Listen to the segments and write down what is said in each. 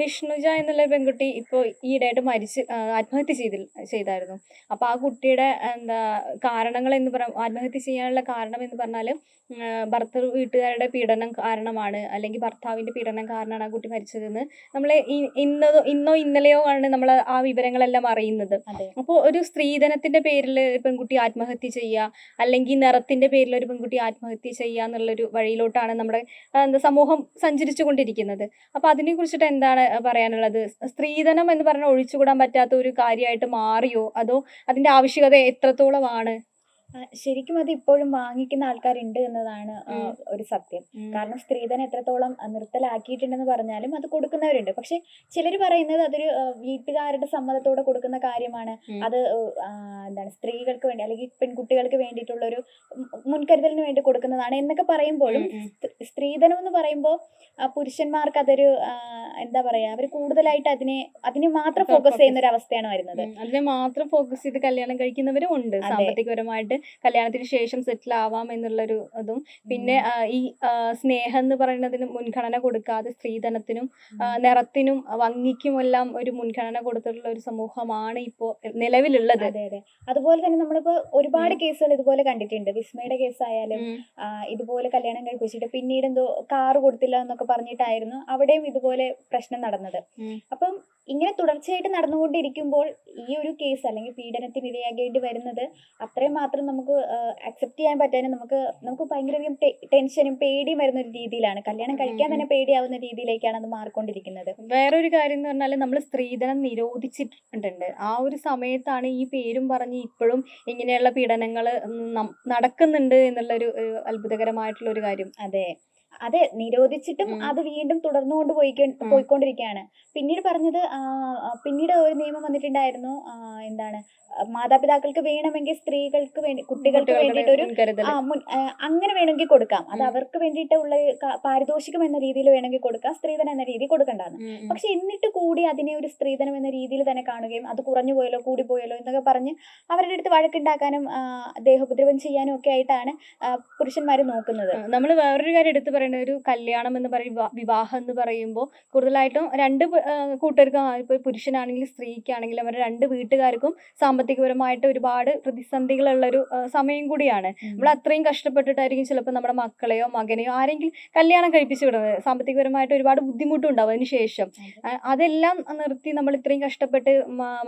വിഷ്ണുജ എന്നുള്ള പെൺകുട്ടി ഇപ്പോൾ ഈയിടെയായിട്ട് മരിച്ച് ആത്മഹത്യ ചെയ്തിൽ ചെയ്തായിരുന്നു. അപ്പോൾ ആ കുട്ടിയുടെ എന്താ കാരണങ്ങൾ എന്ന് പറ ആത്മഹത്യ ചെയ്യാനുള്ള കാരണം എന്ന് പറഞ്ഞാൽ ഭർത്തൃ വീട്ടുകാരുടെ പീഡനം കാരണമാണ് അല്ലെങ്കിൽ ഭർത്താവിന്റെ പീഡനം കാരണമാണ് ആ കുട്ടി മരിച്ചതെന്ന് നമ്മൾ ഇന്നോ ഇന്നോ ഇന്നലെയോ ആണ് നമ്മൾ ആ വിവരങ്ങളെല്ലാം അറിയുന്നത്. അപ്പോൾ ഒരു സ്ത്രീധനത്തിന്റെ പേരിൽ ഒരു പെൺകുട്ടി ആത്മഹത്യ ചെയ്യുക അല്ലെങ്കിൽ നിറത്തിന്റെ പേരിൽ ഒരു പെൺകുട്ടി ആത്മഹത്യ ചെയ്യുക എന്നുള്ളൊരു വഴിയിലോട്ടാണ് നമ്മുടെ എന്താ സമൂഹം സഞ്ചരിച്ചു കൊണ്ടിരിക്കുന്നത്. അപ്പോൾ അതിനെ കുറിച്ചിട്ട് എന്താണ് പറയാനുള്ളത്. സ്ത്രീധനം എന്ന് പറഞ്ഞാൽ ഒഴിച്ചുകൂടാൻ പറ്റാത്ത ഒരു കാര്യമായിട്ട് മാറിയോ? അതോ അതിന്റെ ആവശ്യകത എത്രത്തോളമാണ്? ശരിക്കും അത് ഇപ്പോഴും വാങ്ങിക്കുന്ന ആൾക്കാരുണ്ട് എന്നതാണ് ഒരു സത്യം. കാരണം സ്ത്രീധനം എത്രത്തോളം നിർത്തലാക്കിയിട്ടുണ്ടെന്ന് പറഞ്ഞാലും അത് കൊടുക്കുന്നവരുണ്ട്. പക്ഷെ ചിലർ പറയുന്നത് അതൊരു വീട്ടുകാരുടെ സമ്മതത്തോടെ കൊടുക്കുന്ന കാര്യമാണ്. അത് എന്താണ് സ്ത്രീകൾക്ക് വേണ്ടി അല്ലെങ്കിൽ പെൺകുട്ടികൾക്ക് വേണ്ടിയിട്ടുള്ള ഒരു മുൻകരുതലിന് വേണ്ടി കൊടുക്കുന്നതാണ് എന്നൊക്കെ പറയുമ്പോഴും സ്ത്രീധനം എന്ന് പറയുമ്പോൾ പുരുഷന്മാർക്ക് അതൊരു എന്താ പറയാ അവർ കൂടുതലായിട്ട് അതിനെ അതിനെ മാത്രം ഫോക്കസ് ചെയ്യുന്ന ഒരു അവസ്ഥയാണ് വരുന്നത്. അതിനെ മാത്രം ഫോക്കസ് ചെയ്ത് കല്യാണം കഴിക്കുന്നവരും ഉണ്ട്. സാമ്പത്തികപരമായിട്ട് കല്യാണത്തിന് ശേഷം സെറ്റിൽ ആവാം എന്നുള്ളൊരു ഇതും. പിന്നെ ഈ സ്നേഹം എന്ന് പറയുന്നതിന് മുൻഗണന കൊടുക്കാതെ സ്ത്രീധനത്തിനും നിറത്തിനും ഭംഗിക്കും എല്ലാം ഒരു മുൻഗണന കൊടുത്തിട്ടുള്ള ഒരു സമൂഹമാണ് ഇപ്പോൾ നിലവിലുള്ളത്. അതെ അതെ. അതുപോലെ തന്നെ നമ്മളിപ്പോ ഒരുപാട് കേസുകൾ ഇതുപോലെ കണ്ടിട്ടുണ്ട്. വിസ്മയുടെ കേസായാലും. ഇതുപോലെ കല്യാണം കഴിപ്പിച്ചിട്ട്. പിന്നീട് എന്തോ കാറ് കൊടുത്തില്ല എന്നൊക്കെ പറഞ്ഞിട്ടായിരുന്നു അവിടെയും ഇതുപോലെ പ്രശ്നം നടന്നത്. അപ്പം ഇങ്ങനെ തുടർച്ചയായിട്ട് നടന്നുകൊണ്ടിരിക്കുമ്പോൾ ഈ ഒരു കേസ് അല്ലെങ്കിൽ പീഡനത്തിന് ഇരയാകേണ്ടി വരുന്നത് അത്രയും മാത്രം നമുക്ക് അക്സെപ്റ്റ് ചെയ്യാൻ പറ്റാനും നമുക്ക് നമുക്ക് ഭയങ്കരധികം ടെൻഷനും പേടിയും വരുന്ന ഒരു രീതിയിലാണ്. കല്യാണം കഴിക്കാൻ തന്നെ പേടിയാവുന്ന രീതിയിലേക്കാണ് അത് മാറിക്കൊണ്ടിരിക്കുന്നത്. വേറൊരു കാര്യം എന്ന് പറഞ്ഞാൽ നമ്മൾ സ്ത്രീധനം നിരോധിച്ചിട്ടുണ്ട്. ആ ഒരു സമയത്താണ് ഈ പേരും പറഞ്ഞ് ഇപ്പോഴും ഇങ്ങനെയുള്ള പീഡനങ്ങൾ നടക്കുന്നുണ്ട് എന്നുള്ളൊരു അത്ഭുതകരമായിട്ടുള്ള ഒരു കാര്യം. അതെ. അതെ നിരോധിച്ചിട്ടും അത് വീണ്ടും തുടർന്നുകൊണ്ട് പോയി പോയിക്കൊണ്ടിരിക്കുകയാണ് പിന്നീട് പറഞ്ഞത് പിന്നീട് ഒരു നിയമം വന്നിട്ടുണ്ടായിരുന്നു എന്താണ് മാതാപിതാക്കൾക്ക് വേണമെങ്കിൽ സ്ത്രീകൾക്ക് വേണ്ടി കുട്ടികൾക്ക് വേണ്ടിയിട്ട് ഒരു അങ്ങനെ വേണമെങ്കിൽ കൊടുക്കാം. അത് അവർക്ക് വേണ്ടിയിട്ടുള്ള ഉള്ള പാരിതോഷികം എന്ന രീതിയിൽ വേണമെങ്കിൽ കൊടുക്കാം സ്ത്രീധനം എന്ന രീതിയിൽ കൊടുക്കണ്ടാന്ന്. പക്ഷെ എന്നിട്ട് കൂടി അതിനെ ഒരു സ്ത്രീധനം എന്ന രീതിയിൽ തന്നെ കാണുകയും അത് കുറഞ്ഞു പോയല്ലോ കൂടി പോയല്ലോ എന്നൊക്കെ പറഞ്ഞ് അവരുടെ അടുത്ത് വഴക്കുണ്ടാക്കാനും ദേഹോപദ്രവം ചെയ്യാനും ഒക്കെ ആയിട്ടാണ് പുരുഷന്മാർ നോക്കുന്നത്. നമ്മൾ വേറൊരു കാര്യം എടുത്തു പറയുന്നത് ഒരു കല്യാണം എന്ന് പറയും വിവാഹം എന്ന് പറയുമ്പോൾ കൂടുതലായിട്ടും രണ്ട് കൂട്ടുകാർക്കും കൂട്ടർക്കും ഇപ്പോൾ പുരുഷനാണെങ്കിലും സ്ത്രീക്കാണെങ്കിലും അവരുടെ രണ്ട് വീട്ടുകാർക്കും സാമ്പത്തികപരമായിട്ട് ഒരുപാട് പ്രതിസന്ധികളുള്ളൊരു ഒരു സമയം കൂടിയാണ്. നമ്മൾ അത്രയും കഷ്ടപ്പെട്ടിട്ടായിരിക്കും ചിലപ്പോൾ നമ്മുടെ മക്കളെയോ മകനെയോ ആരെങ്കിലും കല്യാണം കഴിപ്പിച്ചു വിടുന്നത്. സാമ്പത്തികപരമായിട്ട് ഒരുപാട് ബുദ്ധിമുട്ടുണ്ടാവും അതിന് ശേഷം. അതെല്ലാം നിർത്തി നമ്മൾ ഇത്രയും കഷ്ടപ്പെട്ട്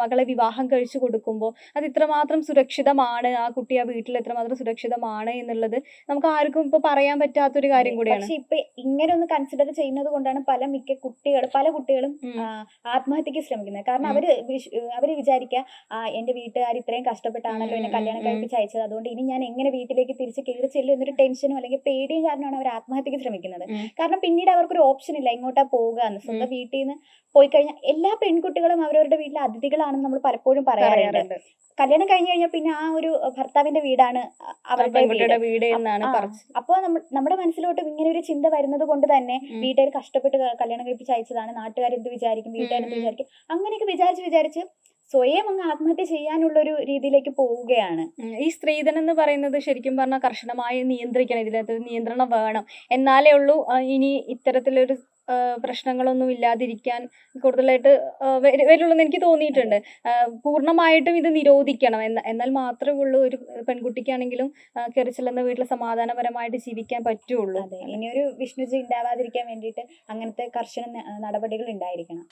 മകളെ വിവാഹം കഴിച്ചു കൊടുക്കുമ്പോൾ അത് ഇത്രമാത്രം സുരക്ഷിതമാണ്. ആ കുട്ടി ആ വീട്ടിൽ എത്രമാത്രം സുരക്ഷിതമാണ് എന്നുള്ളത് നമുക്ക് ആർക്കും ഇപ്പൊ പറയാൻ പറ്റാത്തൊരു കാര്യം കൂടിയാണ്. പക്ഷെ ഇപ്പൊ ഇങ്ങനെ ഒന്ന് കൺസിഡർ ചെയ്യുന്നത് കൊണ്ടാണ് പല മിക്ക കുട്ടികൾ പല കുട്ടികളും. ആത്മഹത്യക്ക് ശ്രമിക്കുന്നത്. കാരണം അവർ അവർ വിചാരിക്കുക എന്റെ വീട്ടുകാർ ഇത്രയും കഷ്ടപ്പെട്ടാണല്ലോ എന്നെ കല്യാണം കഴിപ്പിച്ച് അയച്ചത്. അതുകൊണ്ട് ഇനി ഞാൻ എങ്ങനെ വീട്ടിലേക്ക് തിരിച്ച് കയറി ചെല്ലും എന്നൊരു ടെൻഷനും അല്ലെങ്കിൽ പേടിയും കാരണമാണ് അവർ ആത്മഹത്യക്ക് ശ്രമിക്കുന്നത്. കാരണം പിന്നീട് അവർക്കൊരു ഓപ്ഷൻ ഇല്ല ഇങ്ങോട്ടാ പോവുക എന്ന് സ്വന്തം വീട്ടിൽ നിന്ന് പോയി കഴിഞ്ഞാൽ എല്ലാ പെൺകുട്ടികളും അവരവരുടെ വീട്ടിലെ അതിഥികളാണെന്ന് നമ്മൾ പലപ്പോഴും പറയാറുണ്ട്. കല്യാണം കഴിഞ്ഞു കഴിഞ്ഞാൽ പിന്നെ ആ ഒരു ഭർത്താവിന്റെ വീടാണ് അവരുടെ വീട്. അപ്പോൾ നമ്മ നമ്മുടെ മനസ്സിലോട്ട് ഇങ്ങനെ ഒരു ചിന്ത വരുന്നത് കൊണ്ട് തന്നെ. വീട്ടുകാർ കഷ്ടപ്പെട്ട് കല്യാണം കഴിപ്പിച്ച് അയച്ചതാണ്. നാട്ടുകാർ എന്ത് വിചാരിക്കും? ഉം. വിചാരിക്കും? അങ്ങനെയൊക്കെ വിചാരിച്ച് വിചാരിച്ച് സ്വയം അങ്ങ് ആത്മഹത്യ ചെയ്യാനുള്ള ഒരു രീതിയിലേക്ക് പോവുകയാണ്. ഈ സ്ത്രീധനം എന്ന് പറയുന്നത് ശരിക്കും പറഞ്ഞാൽ കർശനമായി നിയന്ത്രിക്കണം. ഇതിനകത്ത് നിയന്ത്രണം വേണം. എന്നാലേ ഉള്ളൂ ഇനി ഇത്തരത്തിലൊരു പ്രശ്നങ്ങളൊന്നും ഇല്ലാതിരിക്കാൻ കൂടുതലായിട്ട് ആ, വരുള്ളൂ എന്ന് എനിക്ക് തോന്നിയിട്ടുണ്ട്. പൂർണമായിട്ടും ഇത് നിരോധിക്കണം. എന്ന എന്നാൽ മാത്രമേ ഉള്ളൂ ഒരു പെൺകുട്ടിക്കാണെങ്കിലും കയറി വീട്ടിൽ സമാധാനപരമായിട്ട് ജീവിക്കാൻ പറ്റുള്ളൂ. അതെ ഒരു വിഷ്ണുജി ഉണ്ടാവാതിരിക്കാൻ വേണ്ടിയിട്ട് അങ്ങനത്തെ കർശന നടപടികൾ ഉണ്ടായിരിക്കണം.